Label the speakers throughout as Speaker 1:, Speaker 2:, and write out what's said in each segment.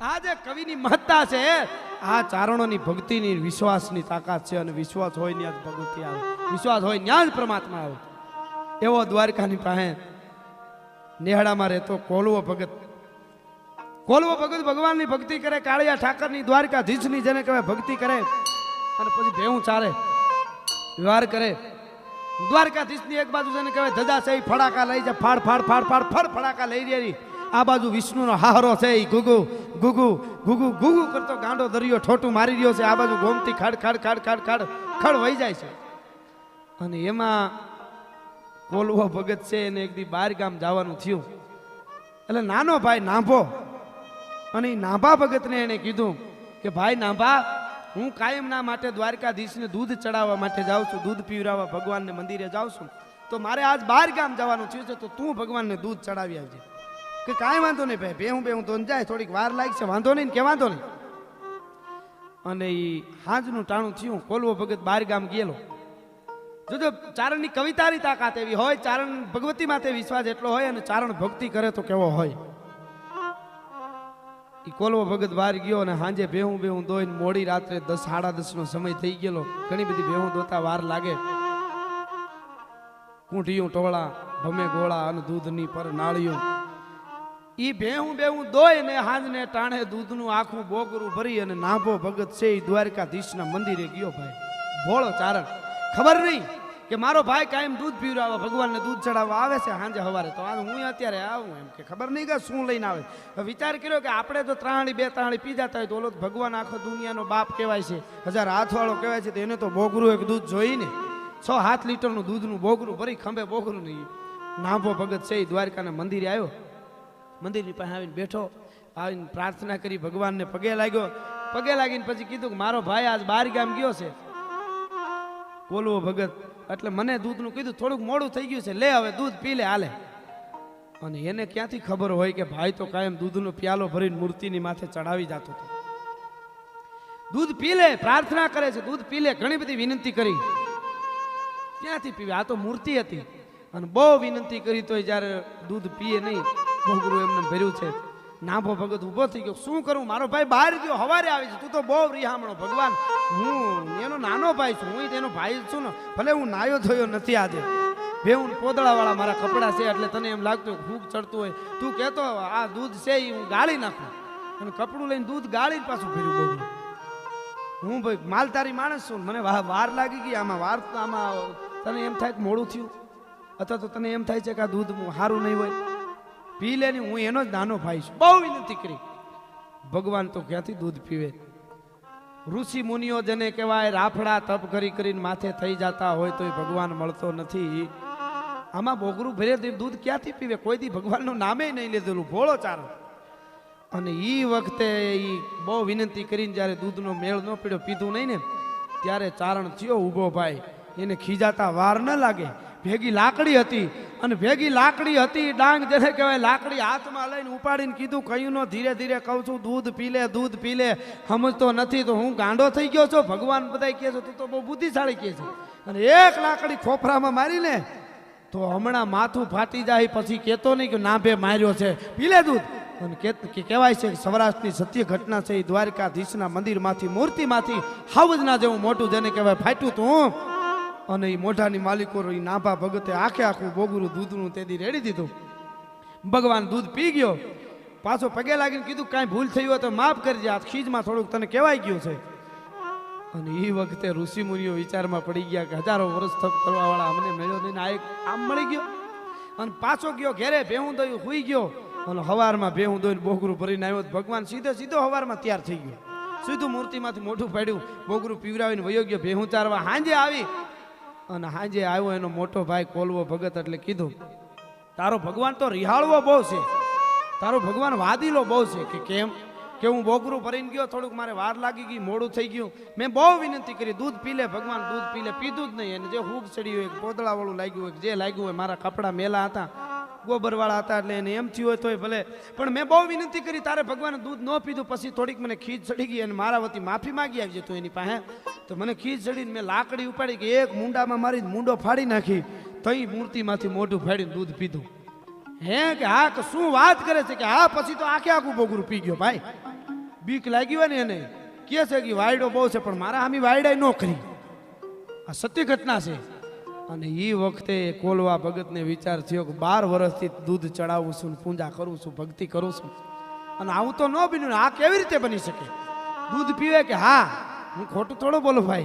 Speaker 1: આ જે કવિની મહત્તા છે, આ ચારણોની ભક્તિની, વિશ્વાસની તાકાત છે અને વિશ્વાસ હોય ત્યાં જ ભગવતી આવે. વિશ્વાસ હોય ત્યાં જ પરમાત્મા આવે. એવો દ્વારકાની પાસે નેહડામાં રહેતો કોલવો ભગત. કોલવો ભગત ભગવાનની ભક્તિ કરે, કાળિયા ઠાકરની દ્વારકાધીશની જેને કહેવાય ભક્તિ કરે, અને પછી ભેવું ચાલે વ્યવહાર કરે. દ્વારકાધીશની એક બાજુ જેને કહેવાય ધજા છે ફડાકા લઈ જાય, ફાડ ફાડ ફાડ ફાડ ફળ ફડાકા લઈ રહી. આ બાજુ વિષ્ણુનો હારો છે એ ગુગુ ગુગુ ગુગુ ગુગુ કરતો ગાંડો દરિયો ઠોટું મારી રહ્યો છે. આ બાજુ ગોમતી ખાડ ખાડ ખાડ ખાડ ખાડ, ખડ વહી જાય છે. અને એમાં કોલવો ભગત છે એને એક દી બાર ગામ જવાનું થયું. એટલે નાનો ભાઈ નાભો. અને એ નાભા ભગતને એને કીધું કે, ભાઈ નાભા, હું કાયમના માટે દ્વારકાધીશને દૂધ ચડાવવા માટે જાઉં છું, દૂધ પીવરાવવા ભગવાનને મંદિરે જાઉં છું. તો મારે આજ બાર ગામ જવાનું થયું છે, તો તું ભગવાનને દૂધ ચડાવી આવજે. કે કાંઈ વાંધો નહીં ભાઈ ભેહું બેહું તો જાય, થોડીક વાર લાગશે, વાંધો નહીં કે વાંધો નહીં. અને એ હાંજનું ટાણું થયું કોલવો ભગત બાર ગામ ગયેલો જોજો ચારણની કવિતાની તાકાત એવી હોય, ચારણ ભગવતી માથે વિશ્વાસ એટલો હોય અને ચારણ ભક્તિ કરે તો કેવો હોય. એ કોલવો ભગત બહાર ગયો અને હાંજે ભેહું બેહું દોઈને મોડી રાત્રે દસ, સાડા દસ નો સમય થઈ ગયેલો. ઘણી બધી ભેહું દોતા વાર લાગે. કુંઠિયું ટોળા, ભમે ગોળા અને દૂધની પર નાળિયું. ઈ ભેહું બેહું દોય ને હાંજને ટાણે દૂધનું આખું બોકરું ભરી અને નાભો ભગત છે એ દ્વારકાધીશના મંદિરે ગયો ભાઈ. ભોળો ચારણ. ખબર નહીં કે મારો ભાઈ કાયમ દૂધ પીવડાવવા ભગવાનને દૂધ ચડાવવા આવે છે સાંજે સવારે તો આ હું અત્યારે આવું એમ કે ખબર નહીં કે શું લઈને આવે. વિચાર કર્યો કે આપણે તો ત્રાણી, બે ત્રાણી પી જતા હોય તો ઓલો ભગવાન આખો દુનિયાનો બાપ કહેવાય છે. હજાર હાથવાળો કહેવાય છે તો એને તો બોગરું એક દૂધ જોઈને છ હાથ લીટરનું દૂધનું બોગરું ભરી ખંભે બોગરું નહીં નાભો ભગત છે એ દ્વારકાના મંદિરે આવ્યો. મંદિરની પાસે આવીને બેઠો, આવીને પ્રાર્થના કરી ભગવાનને પગે લાગ્યો. પગે લાગીને પછી કીધું કે મારો ભાઈ આજ બહાર ગામ ગયો છે. કોલવો ભગત, એટલે મને દૂધનું કીધું, થોડુંક મોડું થઈ ગયું છે, લે હવે દૂધ પી લે, હાલે. અને એને ક્યાંથી ખબર હોય કે ભાઈ તો કાયમ દૂધનો પ્યાલો ભરીને મૂર્તિની માથે ચડાવી જતો હતો. દૂધ પી લે, પ્રાર્થના કરે છે, દૂધ પી લે, ઘણી બધી વિનંતી કરી. ક્યાંથી પીવે? આ તો મૂર્તિ હતી. અને બહુ વિનંતી કરી તોય જ્યારે દૂધ પીએ નહીં ભોગરું એમને ભર્યું છે. નાભો ભગત ઊભો થઈ ગયો. શું કરું? મારો ભાઈ બહાર ગયો, હવારે આવી છે. તું તો બહુ રિહામણો, ભગવાન. હું, એનો નાનો ભાઈ છું. હું તેનો ભાઈ છું ને. ભલે હું નાયો થયો નથી આજે. ભેહું પોદળાવાળા મારા કપડાં છે એટલે તને એમ લાગતું હોય ફૂગ ચડતું હોય. તું કહેતો આ દૂધ છે એ હું ગાળી નાખું. અને કપડું લઈને દૂધ ગાળી પાછું ફેર્યું બોગરું હું ભાઈ માલતારી માણસ છું. મને વાર લાગી ગઈ. આમાં વાર, આમાં તને એમ થાય કે મોડું થયું? અથવા તો તને એમ થાય છે કે આ દૂધ સારું નહીં હોય? પી લે ને હું એનો જ નાનો ભાઈ છું. બહુ વિનંતી કરી. ભગવાન તો ક્યાંથી દૂધ પીવે? ઋષિ મુનિઓ જેને કહેવાય રાફડા તપ કરી કરીને માથે થઈ જતા હોય તોય ભગવાન મળતો નથી. આમાં બોગરું ભરે તો દૂધ ક્યાંથી પીવે? કોઈ દી ભગવાનનું નામે નહીં લીધેલું. ભોળો ચારો. અને એ વખતે એ બહુ વિનંતી કરીને જ્યારે દૂધનો મેળ ન પીડ્યો પીધું નહીં ને ત્યારે ચારણ થયો ઊભો ભાઈ. એને ખીજાતા વાર ન લાગે. ભેગી લાકડી હતી અને ભેગી લાકડી હતી, ડાંગ જેને કહેવાય, લાકડી હાથમાં લઈને ઉપાડીને કીધું કયું નો ધીરે ધીરે કહું છું, દૂધ પી લે, દૂધ પી લે. સમજતો નથી, તો હું ગાંડો થઈ ગયો છો? ભગવાન બધા કહે છે, તું તો બહુ બુદ્ધિશાળી કહે છે. અને એક લાકડી ખોફરામાં મારીને તો હમણાં માથું ફાટી જાય, પછી કહેતો નહીં કે નાભે માર્યો છે, પી લે દૂધ. અને કે- કહેવાય છે કે સૌરાષ્ટ્રની સત્ય ઘટના છે, એ દ્વારકાધીશના મંદિરમાંથી, મૂર્તિમાંથી હાવજના જેવું મોટું જેને કહેવાય, ફાટ્યું તું. અને એ મોઢાની માલિકો એ નાભા ભગતે આખે આખું બોગરું દૂધનું તેથી રેડી દીધું. ભગવાન દૂધ પી ગયો. પાછો પગે લાગીને કીધું, કાંઈ ભૂલ થઈ હોય તો માફ કરજે, આ ખીજમાં થોડુંક તને કહેવાય ગયું છે. અને એ વખતે ઋષિ મુનિઓ વિચારમાં પડી ગયા કે હજારો વર્ષ થપ કરવાવાળા અમને મળ્યો નહીં આ એક આમ મળી ગયો. અને પાછો ગયો ઘેરે ભેહું દયું, હુઈ ગયો. અને હવારમાં ભેહું દોઈને બોગરું ભરીને આવ્યો ભગવાન સીધો સીધો હવારમાં તૈયાર થઈ ગયો. સીધું મૂર્તિમાંથી મોઢું પાડ્યું. બોગરું પીવરાવીને વયો ગયો, ભેહું ચારવા હાંજે આવી. અને હાંજે આવ્યો એનો મોટો ભાઈ કોલવો ભગત એટલે કીધું, તારો ભગવાન તો રિહાળવો બહુ છે. તારો ભગવાન વાદીલો બહુ છે. કે કેમ? કે હું બોકરું ભરીને ગયો, થોડુંક મારે વાર લાગી ગઈ, મોડું થઈ ગયું. મેં બહુ વિનંતી કરી, દૂધ પી લે ભગવાન, દૂધ પી લે. પીધું જ નહીં. અને જે હૂબ ચડ્યું હોય પોદળાવાળું લાગ્યું હોય જે લાગ્યું હોય, મારા કપડાં મેલા હતા. ગોબરવાળા હતા એટલે એને એમ થયું હોય તોય ભલે. પણ મેં બહુ વિનંતી કરી, તારે ભગવાને દૂધ ન પીધું, પછી થોડીક મને ખીજ ચડી ગઈ અને મારા વતી માફી માગી આવી તું એની પાસે. તો મને ખીજ ચડીને મેં લાકડી ઉપાડી કે એક મુંડામાં મારી મુંડો ફાડી નાખી, તઈ મૂર્તિમાંથી મોઢું ફાડીને દૂધ પીધું. હે કે હા, કે શું વાત કરે છે કે હા, પછી તો આખે આખું બોગરું પી ગયો ભાઈ. બીક લાગી હોય ને એને. કે છે કે વાયડો બહુ છે, પણ મારા આમી વાયડાય ન કરી. આ સત્ય ઘટના છે. અને એ વખતે કોલવા ભગતને વિચાર થયો કે બાર વર્ષથી દૂધ ચડાવું છું ને પૂજા કરું છું, ભક્તિ કરું છું. અને આવું તો ન બન્યું આ કેવી રીતે બની શકે? દૂધ પીવે કે હા, હું ખોટું થોડું બોલું ભાઈ?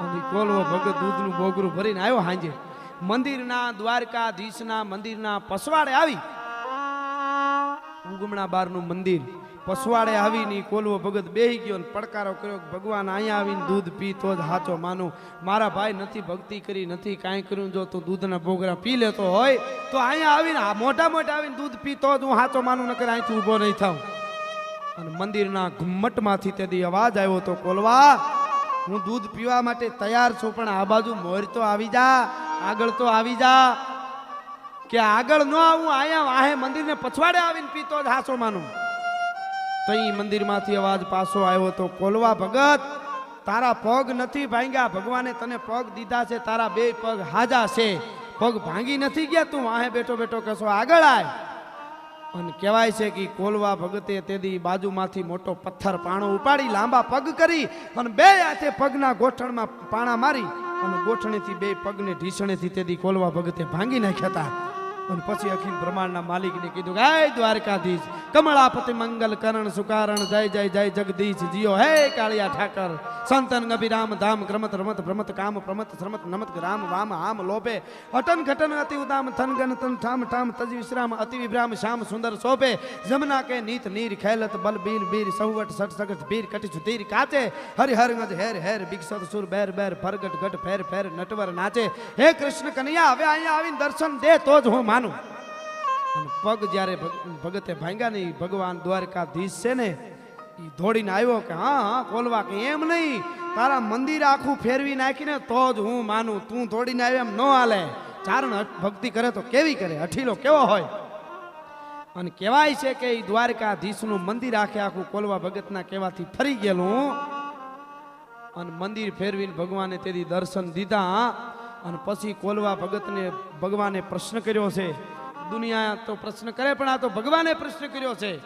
Speaker 1: અને કોલવો ભગત દૂધનું બોગરું ભરીને આવ્યો હાંજે. મંદિરના, દ્વારકાધીશના મંદિરના પસવાડે આવી. ઉગમણા બારનું મંદિર. પસવાડે આવીને કોલવો ભગત બેહી ગયો ને પડકારો કર્યો ભગવાન અહીંયા આવીને દૂધ પી, તો જ હાચો માનું. મારા ભાઈ નથી ભક્તિ કરી, નથી કાંઈ કર્યું. જો તું દૂધના ભોગરા પી લેતો હોય, તો અહીંયા આવીને મોટા મોટા આવીને દૂધ પી, તો જ હું હાચો માનું, નકર અહીંથી ઊભો નહીં થાઉં. અને મંદિરના ઘુમ્મટમાંથી તેથી અવાજ આવ્યો તો, કોલવા, હું દૂધ પીવા માટે તૈયાર છું, પણ આ બાજુ મોર તો આવી જા, આગળ તો આવી જા. કે આગળ ન આવું, અહીંયા વાહે મંદિરને પછવાડે આવીને પીતો જ હાસો માનું. તઈ મંદિરમાંથી અવાજ પાછો આવ્યો તો, કોલવા ભગત, તારા પગ નથી ભાંગ્યા. ભગવાને તને પગ દીધા છે, તારા બે પગ હાજા છે. પગ ભાંગી નથી ગયા તું? વાહે બેઠો બેઠો કશો આગળ આય. અને કહેવાય છે કે કોલવા ભગતે તેદી બાજુમાંથી મોટો પથ્થર પાણો ઉપાડી, લાંબા પગ કરી અને બે હાથે પગના ગોઠણમાં પાણા મારી અને ગોઠણેથી બે પગને ઢીસણેથી તેદી કોલવા ભગતે ભાંગી નાખ્યા હતા. અને પછી અખિલ બ્રહ્માંડના માલિકને કીધું કે હે દ્વારકાધીશ કમળાપતિ મંગલ કરણ સુકારણ જય જય જય જગદીશ જીઓ હે કાળિયા ઠાકર સંતન અભિરામ ધામ ક્રમત રમત ભ્રમત કામ પ્રમત શ્રમત નમત રામ વામ આમ લોપે અટન ઘટન અતિ ઉદામ થન ગન તન ઠામ ઠામ તજ વિશ્રામ અતિ વિભ્રામ શ્યામ સુંદર શોભે જમના કે નીત નીર ખેલત બલ બીર બીર સૌવટ સટ સગત બીર કટી સુધીર કાચે હરિ હર ગજ હેર હેર બિકસત સુર બેર બેર ફરગટ ગટ ફેર ફેર નટવર નાચે હે કૃષ્ણ કનૈયા હવે અહીંયા આવીને દર્શન દે તો જ હું માનું. અને પગ જ્યારે ભગતે ભાંગ્યા ને ઈ ભગવાન દ્વારકાધીશ છે ને એ દોડીને આવ્યો કે, હા હા, ખોલવા કે એમ નહીં. તારા મંદિર આખું ફેરવી નાખીને તો જ હું માનું. તું દોડીને આવ્યો એમ ન હાલે. ચારણ ભક્તિ કરે તો કેવી કરે? અઠીલો કેવો હોય? અને કહેવાય છે કે એ દ્વારકાધીશનું મંદિર આખે આખું કોલવા ભગતના કહેવાથી ફરી ગયેલું. અને મંદિર ફેરવીને ભગવાને તેથી દર્શન દીધા. અને પછી કોલવા ભગતને, ભગવાને પ્રશ્ન કર્યો છે. દુનિયા તો પ્રશ્ન કરે, પણ આ તો ભગવાને પ્રશ્ન કર્યો છે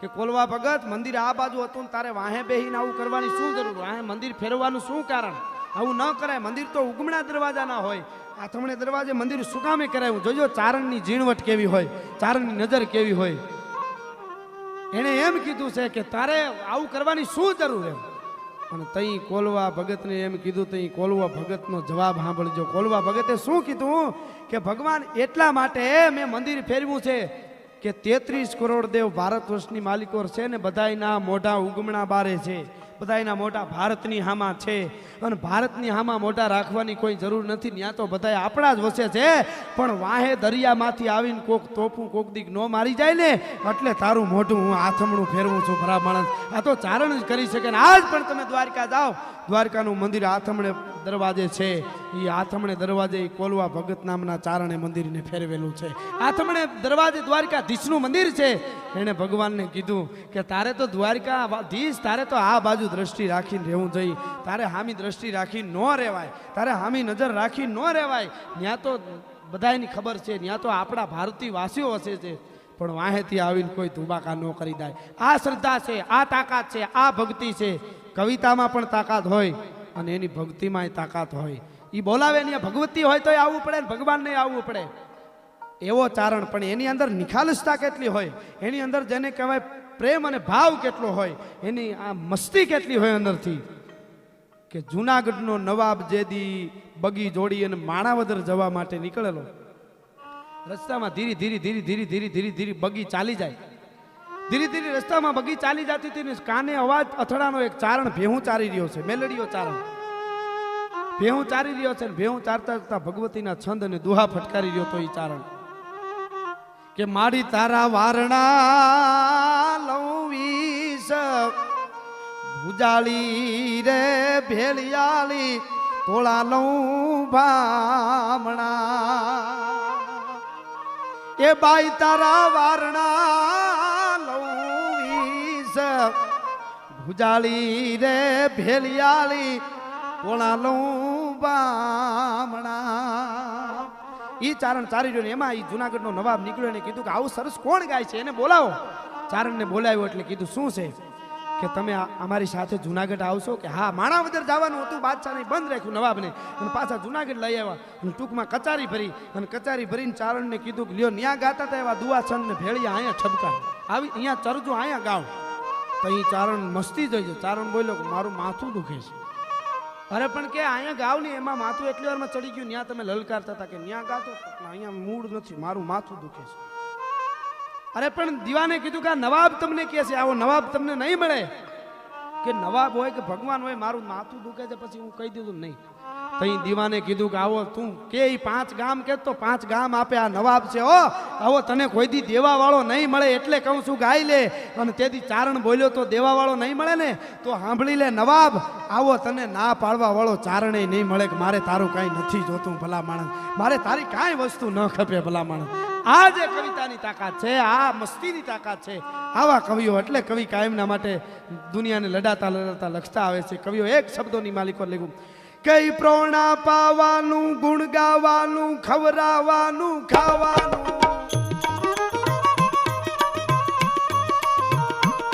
Speaker 1: કે કોલવા ભગત, મંદિર આ બાજુ હતું તારે વાહે બેહીને આવું કરવાની શું જરૂર? વાહે મંદિર ફેરવવાનું શું કારણ? આવું ન કરાય. મંદિર તો ઉગમણા દરવાજાના હોય. આથમણે દરવાજે મંદિર શું કામે કરાયું? જોજો, ચારણની ઝીણવટ કેવી હોય, ચારણની નજર કેવી હોય. એણે એમ કીધું છે કે તારે આવું કરવાની શું જરૂર એમ? અને તઈ કોલવા ભગતને એમ કીધું, તઈ કોલવા ભગતનો જવાબ સાંભળજો. કોલવા ભગતે શું કીધું? કે ભગવાન, એટલા માટે મેં મંદિર ફેરવ્યું છે કે તેત્રીસ કરોડ દેવ ભારત વર્ષની માલિકો છે ને બધાયના મોઢા ઉગમણા બારે છે. બધાયના મોટા ભારતની હામાં છે. અને ભારતની હામાં મોઢા રાખવાની કોઈ જરૂર નથી. ત્યાં તો બધાય આપણા જ વસે છે. પણ વાહે દરિયામાંથી આવીને કોક તોપું, કોક દીક ન મારી જાય ને, એટલે તારું મોઢું હું આથમણું ફેરવું છું ભરા માણસ. આ તો ચારણ જ કરી શકે ને આજ પણ તમે દ્વારકા જાઓ. દ્વારકાનું મંદિર આથમણે દરવાજે છે. એ આથમણે દરવાજે કોલવા ભગત નામના ચારણે મંદિરને ફેરવેલું છે. આથમણે દરવાજે દ્વારકાધીશનું મંદિર છે. એણે ભગવાનને કીધું કે તારે તો દ્વારકાધીશ તારે તો આ બાજુ દ્રષ્ટિ રાખીને રહેવું જોઈએ. તારે હામી દ્રષ્ટિ રાખી ન રહેવાય. તારે હામી નજર રાખી ન રહેવાય. ત્યાં તો બધાયની ખબર છે ત્યાં તો આપણા ભારતીય વાસીઓ વસે છે પણ વાહેથી આવીને કોઈ ધુબાકા ન કરી દે. આ શ્રદ્ધા છે, આ તાકાત છે, આ ભક્તિ છે. કવિતામાં પણ તાકાત હોય અને એની ભક્તિમાંય તાકાત હોય. એ બોલાવે ને ભગવતી હોય તોય આવવું પડે ને ભગવાનને આવવું પડે. એવો ચારણ પણ એની અંદર નિખાલસતા કેટલી હોય? એની અંદર જેને કહેવાય પ્રેમ અને ભાવ કેટલો હોય, એની આ મસ્તી કેટલી હોય અંદરથી? કે જુનાગઢનો નવાબ જેદી બગી જોડી અને માણાવદર જવા માટે નીકળેલો. રસ્તામાં ધીરે ધીરે ધીરે ધીરે ધીરે ધીરે ધીરે બગી ચાલી જાય. ધીરે ધીરે રસ્તામાં બગી ચાલી જતી હતી કાને અવાજ અથડાનો એક ચારણ ભેહું ચારી રહ્યો છે મેલડીઓ ચારણ. ભેહું ચારી રહ્યો છે ભેહું ચારતા ચારતા ભગવતીના છંદ અને દુહા ફટકારી રહ્યો તો એ ચારણ. કે માડી તારા વારણા લઉં વીસ. ઉજાળી રે ભેળિયાળી તોળા લઉં ભામણા. એ બાઈ તારા વારણા લઉં વીસ. ભુજાળી રે ભેળિયાળી તોળા લઉં ઈ ચારણ ચારી રહ્યો ને એમાં એ જુનાગઢનો નવાબ નીકળ્યો અને કીધું કે આવું સરસ કોણ ગાય છે? એને બોલાવો. ચારણને બોલાવ્યો એટલે કીધું, શું છે? કે તમે અમારી સાથે જુનાગઢ આવશો કે હા, માણાવદર જવાનું હતું, બાદશાહને બંધ રાખ્યું નવાબને. અને પાછા જુનાગઢ લઈ આવ્યા. અને ટૂંકમાં કચારી ભરી, અને કચારી ભરીને ચારણને કીધું કે, લ્યો, ન્યા ગાતા હતા એવા દુઆ છંદ ને ભેળિયા અહીંયા છબકા. આવી, અહીંયા ચરજો, અહીંયા ગાવ. તો અહીં ચારણ મસ્તી જોઈ છે ચારણ બોલ્યો કે, મારું માથું દુખે છે. અરે પણ કે અહીંયા ગાવ ને એમાં માથું એટલી વારમાં ચડી ગયું ત્યાં તમે લલકારતા હતા કે ત્યાં ગાતો અહીંયા મૂળ નથી, મારું માથું દુખે છે. અરે પણ દીવાને કીધું કે આ નવાબ તમને કહે છે, આવો નવાબ તમને નહીં મળે. કે નવાબ હોય કે ભગવાન હોય, મારું માથું દુખે છે, પછી હું કહી દીધું નહીં. તઈ દીવાને કીધું કે આવો, તું કે પાંચ ગામ કે તો પાંચ ગામ આપે, આ નવાબ છે ઓ આવો તને કોઈ દી દેવા વાળો નહીં મળે એટલે કહું છું ગાઈ લે. અને તેથી ચારણ બોલ્યો તો દેવા વાળો નહીં મળે ને, તો સાંભળી લે નવાબ, આવો તને ના પાડવા વાળો ચારણે નહીં મળે કે મારે તારું કાંઈ નથી જોતું ભલા માણસ. મારે તારી કાંઈ વસ્તુ ન ખપે ભલા માણસ. આ જે કવિતાની તાકાત છે, આ મસ્તીની તાકાત છે, આવા કવિઓ એટલે કવિ કાયમના માટે દુનિયાને લડાતા લડાતા લખતા આવે છે. કવિઓ એક શબ્દોની માલિકો લેવું કઈ પ્રોણા પાવાનું ગુણ ગાવાનું ખવરાવાનું ખાવાનું.